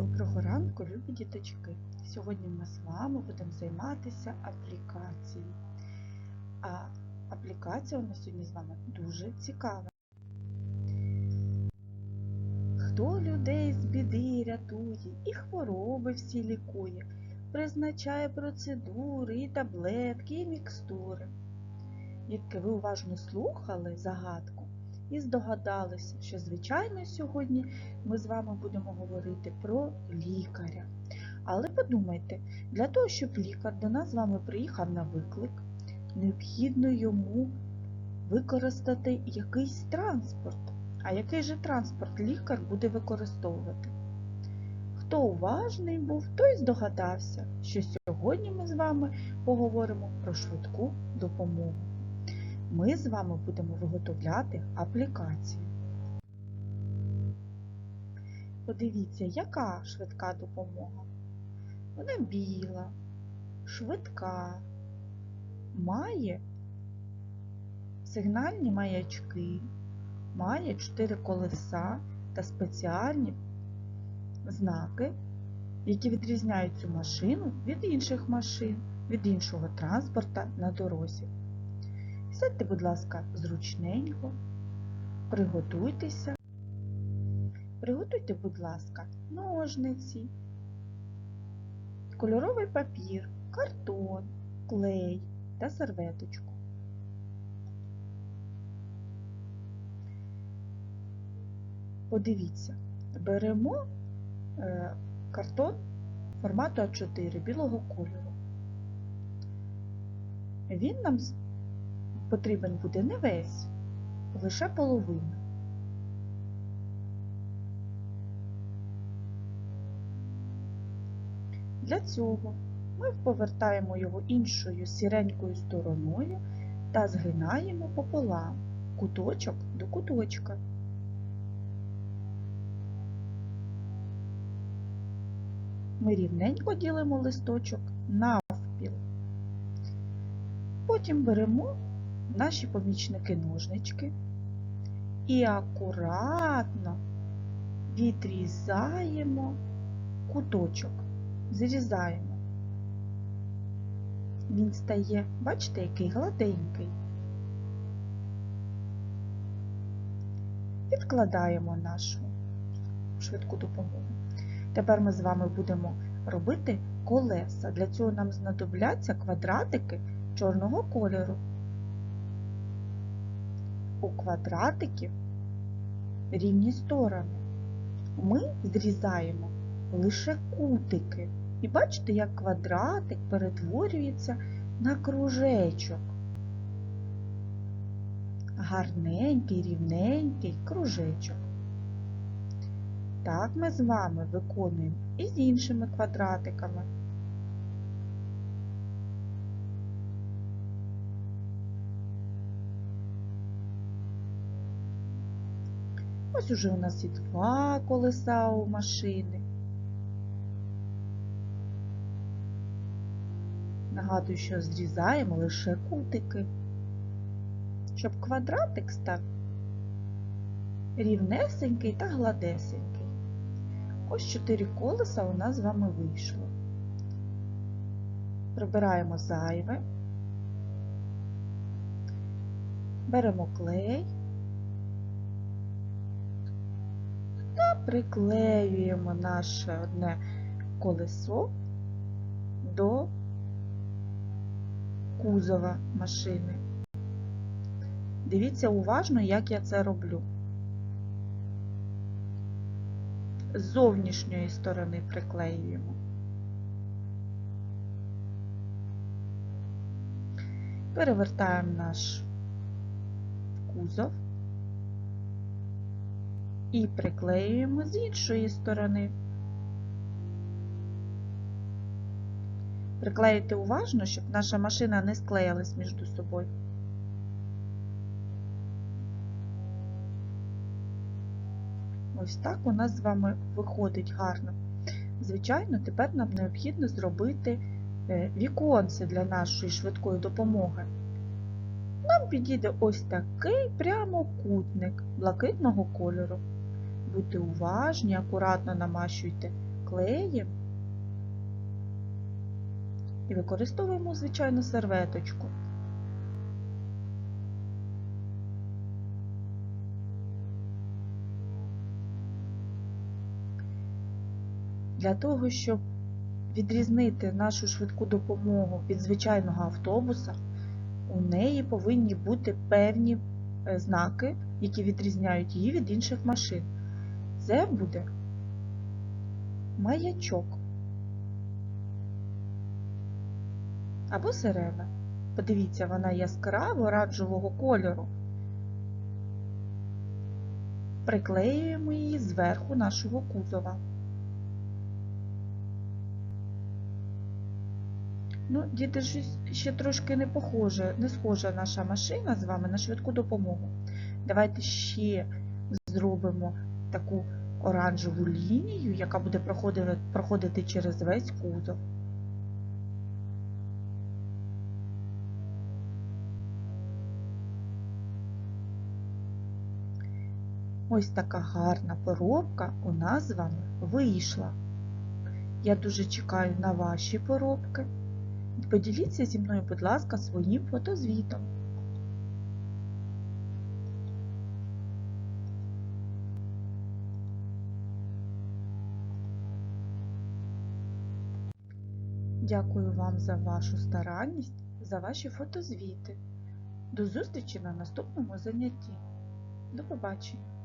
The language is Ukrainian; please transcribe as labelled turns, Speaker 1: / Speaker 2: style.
Speaker 1: Доброго ранку, любі діточки! Сьогодні ми з вами будемо займатися аплікацією. А аплікація у нас сьогодні з вами дуже цікава. Хто людей з біди рятує і хвороби всі лікує, призначає процедури і таблетки, і мікстури. Дітки, ви уважно слухали загадку і здогадалися, що, звичайно, сьогодні ми з вами будемо говорити про лікаря. Але подумайте, для того, щоб лікар до нас з вами приїхав на виклик, необхідно йому використати якийсь транспорт. А який же транспорт лікар буде використовувати? Хто уважний був, той здогадався, що сьогодні ми з вами поговоримо про швидку допомогу. Ми з вами будемо виготовляти аплікацію. Подивіться, яка швидка допомога. Вона біла, швидка, має сигнальні маячки, має чотири колеса та спеціальні знаки, які відрізняють цю машину від інших машин, від іншого транспорта на дорозі. Сядьте, будь ласка, зручненько, приготуйтеся. Приготуйте, будь ласка, ножниці, кольоровий папір, картон, клей та серветочку. Подивіться, беремо е, картон формату А4 білого кольору. Він нам потрібен буде не весь, лише половина. Для цього ми повертаємо його іншою сіренькою стороною та згинаємо пополам куточок до куточка. Ми рівненько ділимо листочок навпіл. Потім беремо наші помічники ножнички і акуратно відрізаємо куточок, зрізаємо. Він стає, бачите, який гладенький. Відкладаємо нашу швидку допомогу. Тепер ми з вами будемо робити колеса. Для цього нам знадобляться квадратики чорного кольору. У квадратиків рівні сторони. Ми зрізаємо лише кутики. І бачите, як квадратик перетворюється на кружечок. Гарненький, рівненький кружечок. Так ми з вами виконуємо і з іншими квадратиками. Ось уже у нас і два колеса у машини. Нагадую, що зрізаємо лише кутики, щоб квадратик став рівнесенький та гладесенький. Ось чотири колеса у нас з вами вийшло. Прибираємо зайве, беремо клей приклеюємо наше одне колесо до кузова машини. Дивіться уважно, як я це роблю. З зовнішньої сторони приклеюємо. Перевертаємо наш кузов і приклеюємо з іншої сторони. Приклеїти уважно, щоб наша машина не склеїлась між собою. Ось так у нас з вами виходить гарно. Звичайно, тепер нам необхідно зробити віконце для нашої швидкої допомоги. Нам підійде ось такий прямокутник блакитного кольору. Будьте уважні, акуратно намащуйте клеєм і використовуємо звичайну серветочку. Для того, щоб відрізнити нашу швидку допомогу від звичайного автобуса, у неї повинні бути певні е, знаки, які відрізняють її від інших машин. Це буде маячок або сирена. Подивіться, вона яскраво оранжевого кольору. Приклеюємо її зверху нашого кузова. Ну, діти, щось ще трошки не похоже, не схожа наша машина з вами на швидку допомогу. Давайте ще зробимо таку оранжеву лінію, яка буде проходити, проходити через весь кузов. Ось така гарна поробка у нас з вами вийшла. Я дуже чекаю на ваші поробки. Поділіться зі мною, будь ласка, своїм фотозвітом. Дякую вам за вашу старанність, за ваші фотозвіти. До зустрічі на наступному занятті. До побачення!